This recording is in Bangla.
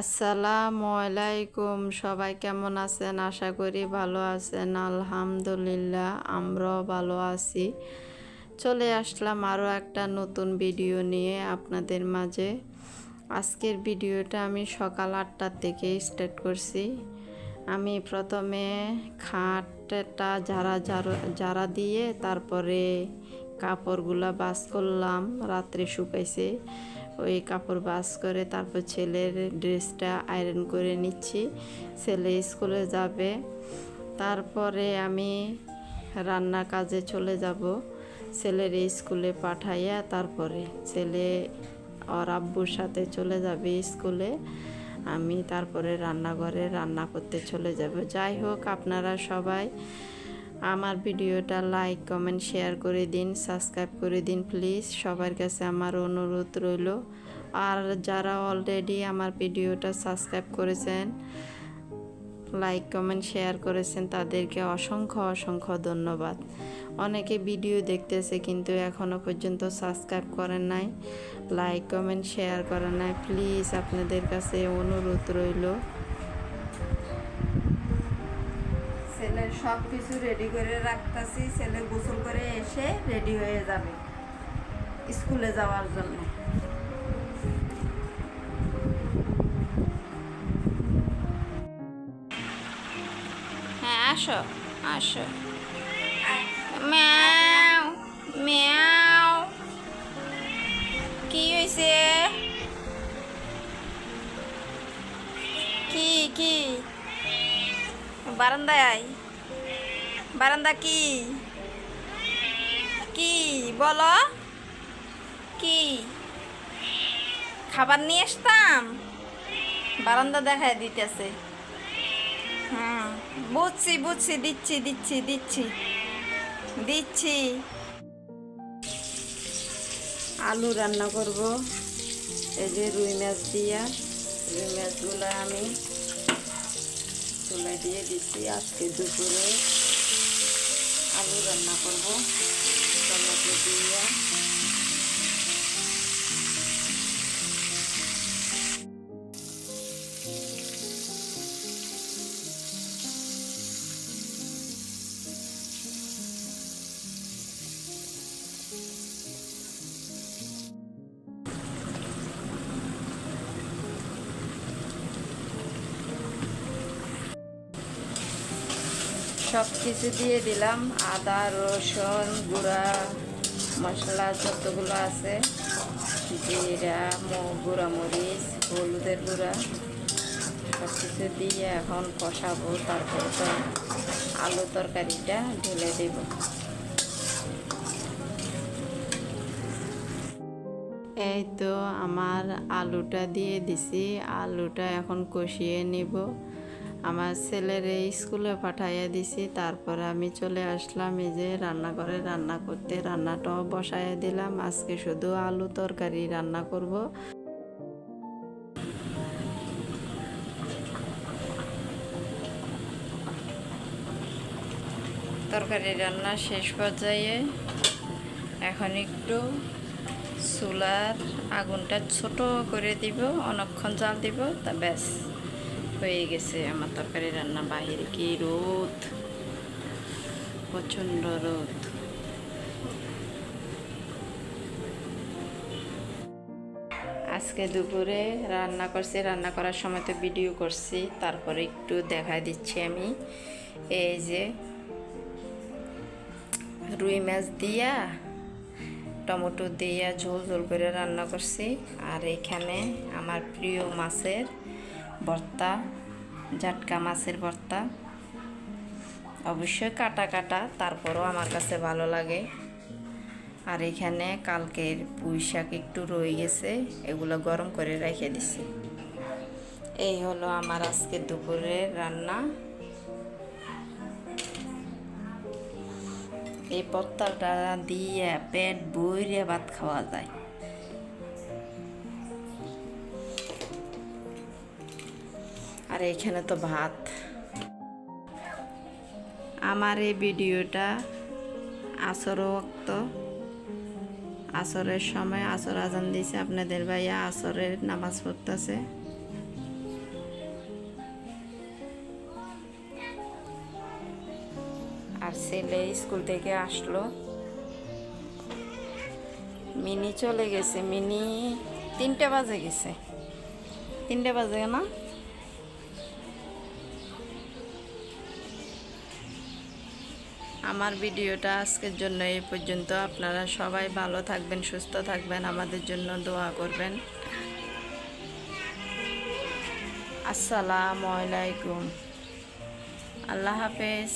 আসসালামু আলাইকুম, সবাই কেমন আছেন? আশা করি ভালো আছেন, আলহামদুলিল্লাহ, আমরাও ভালো আছি। চলে আসলাম আরও একটা নতুন ভিডিও নিয়ে আপনাদের মাঝে। আজকের ভিডিওটা আমি সকাল আটটার থেকে স্টার্ট করছি। আমি প্রথমে খাটটা ঝাড়া ঝাড়া ঝাড়া দিয়ে তারপরে কাপড়গুলা বাস করলাম, রাত্রে শুকাইছে। ওই কাপড় বাস করে তারপর ছেলের ড্রেসটা আয়রন করে নিচ্ছি। ছেলে স্কুলে যাবে। তারপরে আমি রান্না কাজে চলে যাব। ছেলের স্কুলে পাঠাইয়া তারপরে ছেলে ওর আব্বুর সাথে চলে যাবে স্কুলে। আমি তারপরে রান্নাঘরে রান্না করতে চলে যাব। যাই হোক, আপনারা সবাই আমার ভিডিওটা লাইক, কমেন্ট, শেয়ার করে দিন, সাবস্ক্রাইব করে দিন প্লিজ। সবার কাছে আমার অনুরোধ রইল। আর যারা অলরেডি আমার ভিডিওটা সাবস্ক্রাইব করেছেন, লাইক, কমেন্ট, শেয়ার করেছেন, তাদেরকে অসংখ্য অসংখ্য ধন্যবাদ। অনেকে ভিডিও দেখতেছে কিন্তু এখনও পর্যন্ত সাবস্ক্রাইব করেন নাই, লাইক, কমেন্ট, শেয়ার করেন নাই। প্লিজ আপনাদের কাছে অনুরোধ রইল। ছেলের সব কিছু রেডি করে রাখতেছি ছেলে গোসল করে এসে রেডি হয়ে যাবে স্কুলে যাওয়ার জন্য। হ্যাঁ আসো আসো। ম্যাও ম্যাও। কি হয়েছে কি কি? বারান্দায় বারান্দা কি? কি? বলো। কি? খাবার নিয়ে আসতাম? বারান্দা দেখায় দিতেছে। হুম, বুঝছি বুঝছি, দিচ্ছি দিচ্ছি দিচ্ছি। দিচ্ছি। আলু রান্না করব। এই যে রুই মাছ দিয়া, রুই মাছগুলো আমি চুলায় দিয়ে দিচ্ছি আজকে দুপুরে আলু রান্না করব। টমেটো দিয়া। সব কিছু দিয়ে দিলাম। আদা, রসুন, গুঁড়া, মশলা যতগুলো আছে, জিরা গুঁড়া মরিচ হলুদের গুঁড়া সব কিছু দিয়ে এখন কষাবো। তারপর তো আলু তরকারিটা ঢেলে দেব। এই তো আমার আলুটা দিয়ে দিছি। আলুটা এখন কষিয়ে নিব। আমার ছেলের এই স্কুলে পাঠাইয়া দিছি। তারপরে আমি চলে আসলাম এই যে রান্নাঘরে রান্না করতে। রান্নাটাও বসাইয়া দিলাম। আজকে শুধু আলু তরকারি রান্না করব। তরকারি রান্না শেষ পর্যায়ে এখন একটু চুলার আগুনটা ছোট করে দিব অনেকক্ষণ জাল দিব, তা ব্যাস। হয়ে গেছে আমার তরকারি রান্না বাহিরে কি রোদ? প্রচণ্ড রোদ। আজকে দুপুরে রান্না করছি, রান্না করার সময় তো ভিডিও করছি, তারপরে একটু দেখা দিচ্ছি আমি। এই যে রুই মাছ দিয়া, টমেটো দিয়া ঝোল ঝোল করে রান্না করছি। আর এখানে আমার প্রিয় মাছের ভর্তা, জাটকা মাছের ভর্তা। অবশ্যই কাটা কাটা, তারপরও আমার কাছে ভালো লাগে। আর এখানে কালকের পুঁই শাক একটু রয়ে গেছে, এগুলো গরম করে রেখে দিছি। এই হলো আমার আজকে দুপুরের রান্না। এই পত্তাটা দিয়ে পেট বইরে ভাত খাওয়া যায়। আর এখানে তো ভাত। আমার এই ভিডিওটা আসর ওক্ত। আসরের সময় আসর আজান দিয়েছে আপনাদের ভাইয়া, আসরের নামাজ পড়তেছে। আর ছেলে স্কুল থেকে আসলো। মিনি চলে গেছে, মিনি তিনটে বাজে গেছে। তিনটে বাজে না? আমার ভিডিওটা আজকের জন্য এই পর্যন্ত। আপনারা সবাই ভালো থাকবেন, সুস্থ থাকবেন, আমাদের জন্য দোয়া করবেন। আসসালামু আলাইকুম। আল্লাহ হাফেজ।